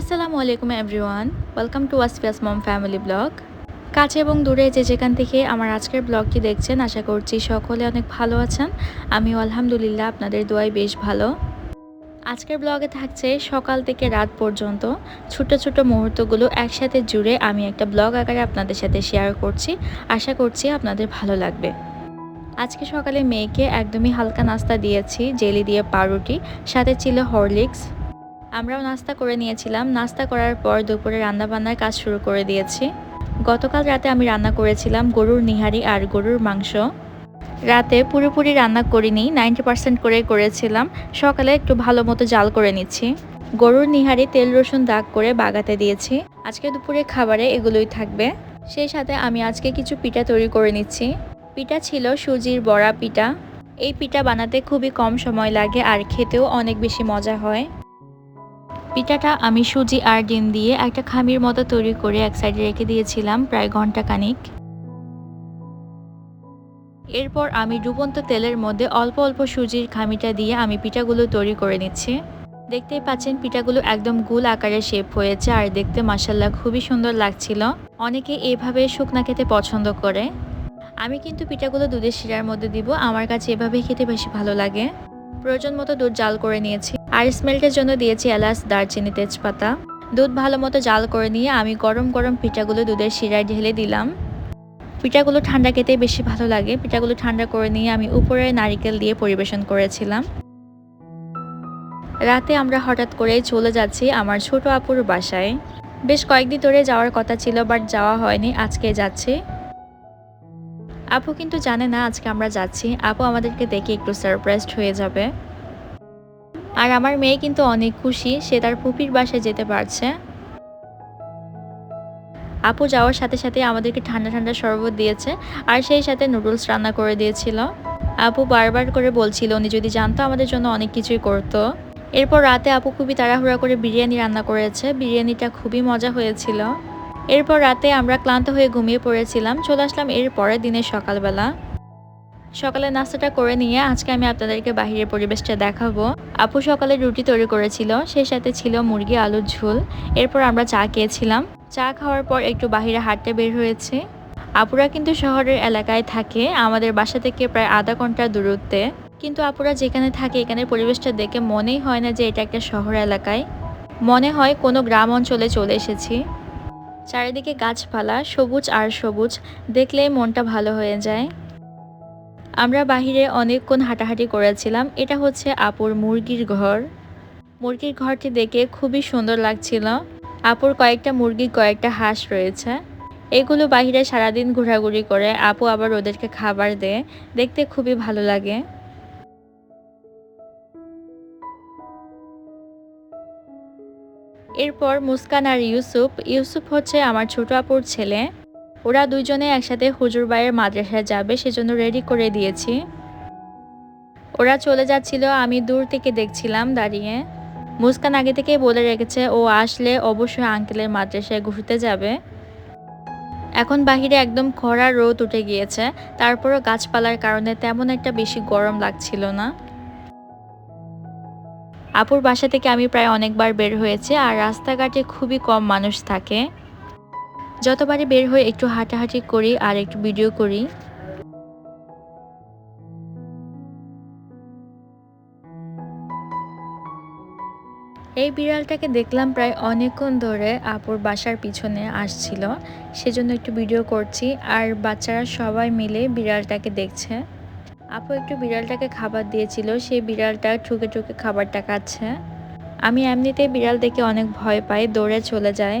আসসালামু আলাইকুম everyone, welcome to Wasfia's mom family blog. কাছে এবং দূরে যে যেখান থেকে আমার আজকের ব্লগটি দেখছেন, আশা করছি সকলে অনেক ভালো আছেন। আমি আলহামদুলিল্লাহ আপনাদের দোয়াই বেশ ভালো। আজকের ব্লগে থাকছে সকাল থেকে রাত পর্যন্ত ছোট ছোট মুহূর্তগুলো একসাথে জুড়ে আমি একটা ব্লগ আকারে আপনাদের সাথে শেয়ার করছি। আশা করছি আপনাদের ভালো লাগবে। আজকে সকালে মেয়েকে একদমই হালকা নাস্তা দিয়েছি, জেলি দিয়ে পাউরুটি, সাথে ছিল হরলিক্স আমরাও নাস্তা করে নিয়েছিলাম। নাস্তা করার পর দুপুরে রান্নাবান্নার কাজ শুরু করে দিয়েছি। গতকাল রাতে আমি রান্না করেছিলাম গরুর নিহারি আর গরুর মাংস। রাতে পুরোপুরি রান্না করিনি, নাইনটি পার্সেন্ট করে করেছিলাম। সকালে একটু ভালো মতো জাল করে নিচ্ছি। গরুর নিহারি তেল, রসুন দাগ করে বাগাতে দিয়েছি। আজকে দুপুরে খাবারে এগুলোই থাকবে। সেই সাথে আমি আজকে কিছু পিঠা তৈরি করে নিচ্ছি। পিঠা ছিল সুজির বড়া পিঠা। এই পিঠা বানাতে খুবই কম সময় লাগে আর খেতেও অনেক বেশি মজা হয়। পিঠাটা আমি সুজি আর ডিম দিয়ে একটা খামির মতো তৈরি করে এক সাইডে রেখে দিয়েছিলাম প্রায় ঘণ্টা খানিক এরপর আমি ডুবন্ত তেলের মধ্যে অল্প অল্প সুজির খামিটা দিয়ে আমি পিঠাগুলো তৈরি করে নিচ্ছি। দেখতেই পাচ্ছেন পিঠাগুলো একদম গুল আকারে শেপ হয়েছে আর দেখতে মাসাল্লাহ খুবই সুন্দর লাগছিল। অনেকে এভাবে শুকনা খেতে পছন্দ করে। আমি কিন্তু পিঠাগুলো দুধের শিরার মধ্যে দিব, আমার কাছে এভাবে খেতে বেশি ভালো লাগে। প্রয়োজন মতো দুধ জাল করে নিয়েছি। আর স্মেলটার জন্য দিয়েছি এলাচ, দারচিনি, তেজপাতা। দুধ ভালো মতো জাল করে নিয়ে আমি গরম গরম পিঠাগুলো দুধের শিরায় ঢেলে দিলাম। পিঠাগুলো ঠান্ডা খেতে বেশি ভালো লাগে। পিঠাগুলো ঠান্ডা করে নিয়ে আমি উপরে নারিকেল দিয়ে পরিবেশন করেছিলাম। রাতে আমরা হঠাৎ করে চলে যাচ্ছি আমার ছোট আপুর বাসায়। বেশ কয়েকদিন ধরে যাওয়ার কথা ছিল, বাট যাওয়া হয়নি, আজকে যাচ্ছি। আপু কিন্তু জানে না আজকে আমরা যাচ্ছি। আপু আমাদেরকে দেখে একটু সারপ্রাইজড হয়ে যাবে। আর আমার মেয়ে কিন্তু অনেক খুশি, সে তার পুপির বাসায় যেতে পারছে। আপু যাওয়ার সাথে সাথে আমাদেরকে ঠান্ডা ঠান্ডা শরবত দিয়েছে, আর সেই সাথে নুডলস রান্না করে দিয়েছিল। আপু বারবার করে বলছিল, উনি যদি জানতো আমাদের জন্য অনেক কিছুই করতো। এরপর রাতে আপু খুবই তাড়াহুড়া করে বিরিয়ানি রান্না করেছে, বিরিয়ানিটা খুবই মজা হয়েছিল। এরপর রাতে আমরা ক্লান্ত হয়ে ঘুমিয়ে পড়েছিলাম, চলে আসলাম এর পরের দিনের সকালবেলা। সকালে নাস্তাটা করে নিয়ে আজকে আমি আপনাদেরকে বাহিরের পরিবেশটা দেখাবো। আপু সকালে রুটি তৈরি করেছিল, সেই সাথে ছিল মুরগি, আলুর ঝোল। এরপর আমরা চা খেয়েছিলাম। চা খাওয়ার পর একটু বাহিরে হাঁটতে বের হয়েছে। আপুরা কিন্তু শহরের এলাকায় থাকে, আমাদের বাসা থেকে প্রায় আধা ঘণ্টার দূরত্বে। কিন্তু আপুরা যেখানে থাকে, এখানের পরিবেশটা দেখে মনেই হয় না যে এটা একটা শহর এলাকায়। মনে হয় কোনো গ্রাম অঞ্চলে চলে এসেছি। চারিদিকে গাছপালা, সবুজ আর সবুজ, দেখলেই মনটা ভালো হয়ে যায়। আমরা বাহিরে অনেকক্ষণ হাঁটাহাঁটি করেছিলাম। এটা হচ্ছে আপুর মুরগির ঘর। মুরগির ঘরটি দেখে খুবই সুন্দর লাগছিল। আপুর কয়েকটা মুরগি, কয়েকটা হাঁস রয়েছে। এগুলো বাহিরে সারাদিন ঘোরাঘুরি করে আপু আবার ওদেরকে খাবার দেয়। দেখতে খুবই ভালো লাগে। এরপর মুস্কান আর ইউসুফ। ইউসুফ হচ্ছে আমার ছোট আপুর ছেলে। ওরা দুইজনে একসাথে হুজুর বাইয়ের মাদ্রাসায় যাবে, সেজন্য রেডি করে দিয়েছি। ওরা চলে যাচ্ছিল, আমি দূর থেকে দেখছিলাম দাঁড়িয়ে। মুস্কান আগে থেকেই বলে রেখেছে, ও আসলে অবশ্যই আঙ্কেলের মাদ্রাসায় ঘুরতে যাবে। এখন বাহিরে একদম খরা রোদ উঠে গিয়েছে, তারপরও গাছপালার কারণে তেমন একটা বেশি গরম লাগছিল না। আপুর বাসা থেকে আমি প্রায় অনেকবার বের হয়েছে, আর রাস্তাঘাটে খুবই কম মানুষ থাকে। যতবারই বের হয়ে একটু হাঁটাহাঁটি করি আর একটু ভিডিও করি। এই বিড়ালটাকে দেখলাম প্রায় অনেকক্ষণ ধরে আপুর বাসার পিছনে আসছিল। সেজন্য একটু ভিডিও করছি আর বাচ্চারা সবাই মিলে বিড়ালটাকে দেখছে। আপু একটু বিড়ালটাকে খাবার দিয়েছিল, সেই বিড়ালটা ঠুকে ঠুকে খাবারটা খাচ্ছে। আমি এমনিতেই বিড়াল দেখে অনেক ভয় পাই, দৌড়ে চলে যায়